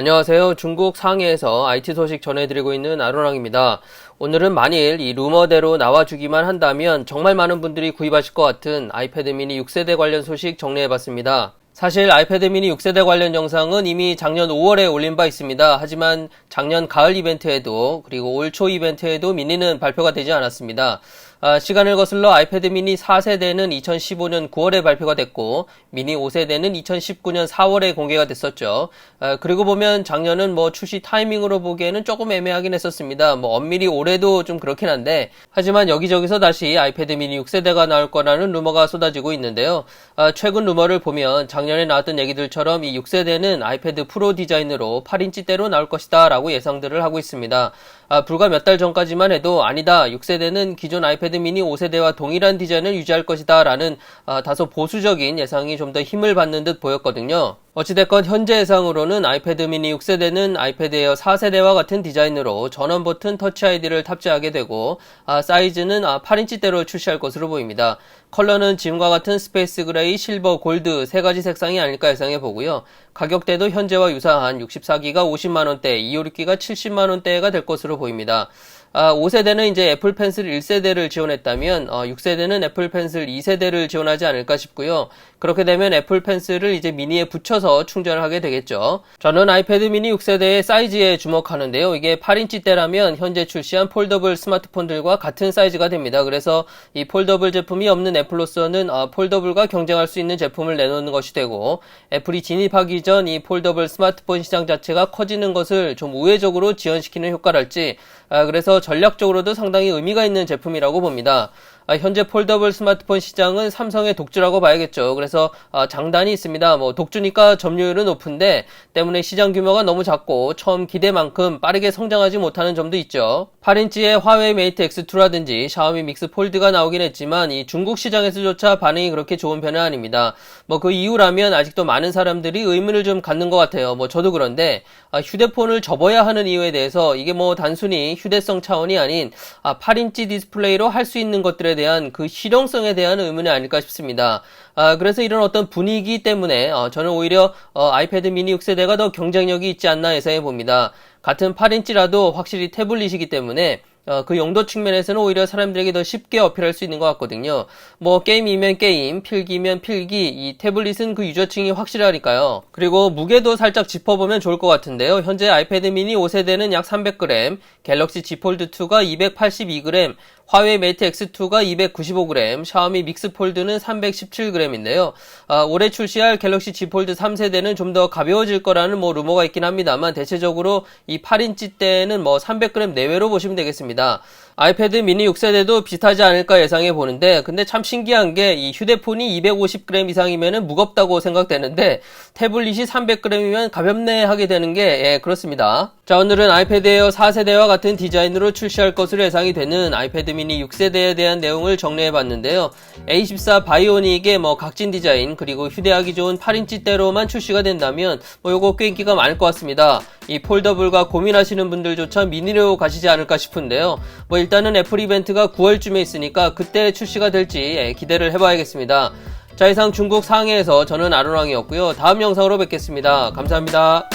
안녕하세요. 중국 상해에서 IT 소식 전해드리고 있는 아로랑입니다. 오늘은 만일 이 루머대로 나와주기만 한다면 정말 많은 분들이 구입하실 것 같은 아이패드 미니 6세대 관련 소식 정리해봤습니다. 사실 아이패드 미니 6세대 관련 영상은 이미 작년 5월에 올린 바 있습니다. 하지만 작년 가을 이벤트에도 그리고 올 초 이벤트에도 미니는 발표가 되지 않았습니다. 아, 시간을 거슬러 아이패드 미니 4세대는 2015년 9월에 발표가 됐고 미니 5세대는 2019년 4월에 공개가 됐었죠. 아, 그리고 보면 작년은 뭐 출시 타이밍으로 보기에는 조금 애매하긴 했었습니다. 뭐 엄밀히 올해도 좀 그렇긴 한데 하지만 여기저기서 다시 아이패드 미니 6세대가 나올 거라는 루머가 쏟아지고 있는데요. 아, 최근 루머를 보면 작년에 나왔던 얘기들처럼 이 6세대는 아이패드 프로 디자인으로 8인치대로 나올 것이다 라고 예상들을 하고 있습니다. 아, 불과 몇 달 전까지만 해도 아니다. 6세대는 기존 아이패드 미니 5세대와 동일한 디자인을 유지할 것이다 라는 아, 다소 보수적인 예상이 좀 더 힘을 받는 듯 보였거든요. 어찌됐건 현재 예상으로는 아이패드 미니 6세대는 아이패드 에어 4세대와 같은 디자인으로 전원 버튼 터치 아이디를 탑재하게 되고 아, 사이즈는 아, 8인치대로 출시할 것으로 보입니다. 컬러는 지금과 같은 스페이스 그레이, 실버, 골드 세 가지 색상이 아닐까 예상해 보고요. 가격대도 현재와 유사한 64기가 50만원대, 256기가 70만원대가 될 것으로 보입니다. 아, 5세대는 이제 애플 펜슬 1세대를 지원했다면 어, 6세대는 애플 펜슬 2세대를 지원하지 않을까 싶고요. 그렇게 되면 애플 펜슬을 이제 미니에 붙여서 충전을 하게 되겠죠. 저는 아이패드 미니 6세대의 사이즈에 주목하는데요. 이게 8인치대라면 현재 출시한 폴더블 스마트폰들과 같은 사이즈가 됩니다. 그래서 이 폴더블 제품이 없는 애플로서는 어, 폴더블과 경쟁할 수 있는 제품을 내놓는 것이 되고 애플이 진입하기 전 이 폴더블 스마트폰 시장 자체가 커지는 것을 좀 우회적으로 지연시키는 효과랄지 아, 그래서 전략적으로도 상당히 의미가 있는 제품이라고 봅니다. 아, 현재 폴더블 스마트폰 시장은 삼성의 독주라고 봐야겠죠. 그래서 아, 장단이 있습니다. 뭐 독주니까 점유율은 높은데 때문에 시장 규모가 너무 작고 처음 기대만큼 빠르게 성장하지 못하는 점도 있죠. 8인치의 화웨이 메이트 X2라든지 샤오미 믹스 폴드가 나오긴 했지만 이 중국 시장에서조차 반응이 그렇게 좋은 편은 아닙니다. 뭐 그 이유라면 아직도 많은 사람들이 의문을 좀 갖는 것 같아요. 뭐 저도 그런데 아, 휴대폰을 접어야 하는 이유에 대해서 이게 뭐 단순히 휴대성 차원이 아닌 8인치 디스플레이로 할 수 있는 것들에 대한 그 실용성에 대한 의문이 아닐까 싶습니다. 아, 그래서 이런 어떤 분위기 때문에 어, 저는 오히려 어, 아이패드 미니 6세대가 더 경쟁력이 있지 않나 예상해 봅니다. 같은 8인치라도 확실히 태블릿이기 때문에 어, 그 용도 측면에서는 오히려 사람들에게 더 쉽게 어필할 수 있는 것 같거든요. 뭐 게임이면 게임, 필기면 필기, 이 태블릿은 그 유저층이 확실하니까요. 그리고 무게도 살짝 짚어보면 좋을 것 같은데요. 현재 아이패드 미니 5세대는 약 300g, 갤럭시 Z 폴드 2가 282g, 화웨이 메이트 X2가 295g, 샤오미 믹스 폴드는 317g인데요. 아, 올해 출시할 갤럭시 Z 폴드 3세대는 좀 더 가벼워질 거라는 뭐 루머가 있긴 합니다만 대체적으로 이 8인치 때는 뭐 300g 내외로 보시면 되겠습니다. 아이패드 미니 6세대도 비슷하지 않을까 예상해 보는데 근데 참 신기한 게 이 휴대폰이 250g 이상이면 무겁다고 생각되는데 태블릿이 300g이면 가볍네 하게 되는 게 예, 그렇습니다. 자 오늘은 아이패드 에어 4세대와 같은 디자인으로 출시할 것으로 예상이 되는 아이패드 미니 6세대에 대한 내용을 정리해 봤는데요. A14 바이오닉의 뭐 각진 디자인 그리고 휴대하기 좋은 8인치대로만 출시가 된다면 뭐 요거 꽤 인기가 많을 것 같습니다. 이 폴더블과 고민하시는 분들조차 미니로 가시지 않을까 싶은데요. 뭐 일단은 애플 이벤트가 9월쯤에 있으니까 그때 출시가 될지 예, 기대를 해봐야겠습니다. 자 이상 중국 상해에서 저는 아로랑이었고요. 다음 영상으로 뵙겠습니다. 감사합니다.